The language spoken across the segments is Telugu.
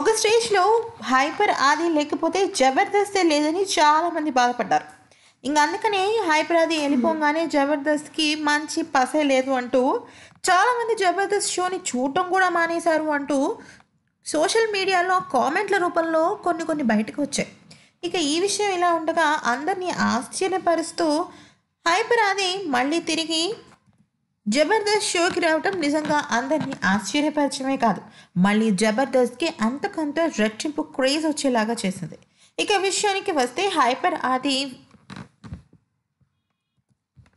ఒక స్టేజ్లో హైపర్ ఆది లేకపోతే జబర్దస్తే లేదని చాలామంది బాధపడ్డారు. ఇంకా అందుకనే హైపర్ ఆది వెళ్ళిపోగానే జబర్దస్త్కి మంచి పసే లేదు అంటూ చాలామంది జబర్దస్త్ షోని చూడటం కూడా మానేశారు అంటూ సోషల్ మీడియాలో కామెంట్ల రూపంలో కొన్ని కొన్ని బయటకు వచ్చాయి. ఇక ఈ విషయం ఇలా ఉండగా అందరినీ ఆశ్చర్యపరుస్తూ హైపర్ ఆది మళ్ళీ తిరిగి జబర్దస్త్ షోకి రావటం నిజంగా అందరినీ ఆశ్చర్యపరచడమే కాదు. మళ్ళీ జబర్దస్త్కి అంతకంత రెట్టింపు క్రేజ్ వచ్చేలాగా చేసింది. ఇక విషయానికి వస్తే హైపర్ ఆది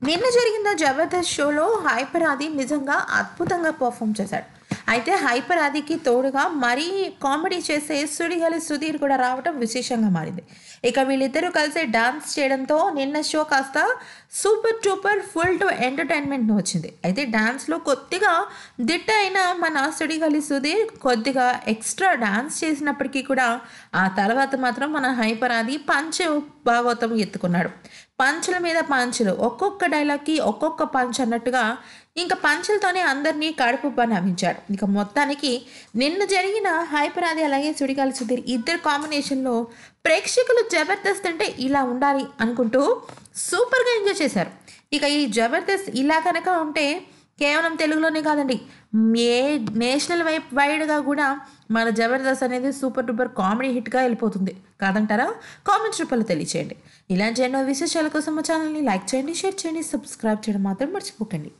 నిన్న జరిగిన జబర్దస్త్ షోలో హైపర్ ఆది నిజంగా అద్భుతంగా పర్ఫామ్ చేశాడు. అయితే హైపర్ ఆదికి తోడుగా మరీ కామెడీ చేసే సుడిగాలి సుధీర్ కూడా రావటం విశేషంగా మారింది. ఇక వీళ్ళిద్దరూ కలిసి డాన్స్ చేయడంతో నిన్న షో కాస్త super duper full to entertainment వచ్చింది అయితే డాన్స్లో కొద్దిగా దిట్ట అయిన మన సుడిగాలి సుధీర్ కొద్దిగా ఎక్స్ట్రా డాన్స్ చేసినప్పటికీ కూడా ఆ తర్వాత మాత్రం మన హైపర్ ఆది పంచ భాగవతం ఎత్తుకున్నాడు. పంచుల మీద పంచులు ఒక్కొక్క డైలాగ్కి ఒక్కొక్క పంచ్ అన్నట్టుగా ఇంకా పంచులతోనే అందరినీ కడుపు నవ్వించాడు ఇక మొత్తానికి నిన్న జరిగిన హైపరాది అలాగే సుడిగాలి సుధీర్ ఇద్దరు కాంబినేషన్లో ప్రేక్షకులు జబర్దస్త్ అంటే ఇలా ఉండాలి అనుకుంటూ సూపర్గా ఎంజాయ్ చేశారు. ఇక ఈ జబర్దస్త్ ఇలా కనుక ఉంటే కేవలం తెలుగులోనే కాదండి ఏ నేషనల్ వైప్ వైడ్గా కూడా మన జబర్దస్త్ అనేది సూపర్ డూపర్ కామెడీ హిట్గా వెళ్ళిపోతుంది. కాదంటారా? కామెంట్స్ రూపంలో తెలియచేయండి. ఇలాంటి ఎన్నో విశేషాల కోసం మా ఛానల్ని లైక్ చేయండి షేర్ చేయండి సబ్స్క్రైబ్ చేయడం మాత్రం మర్చిపోకండి.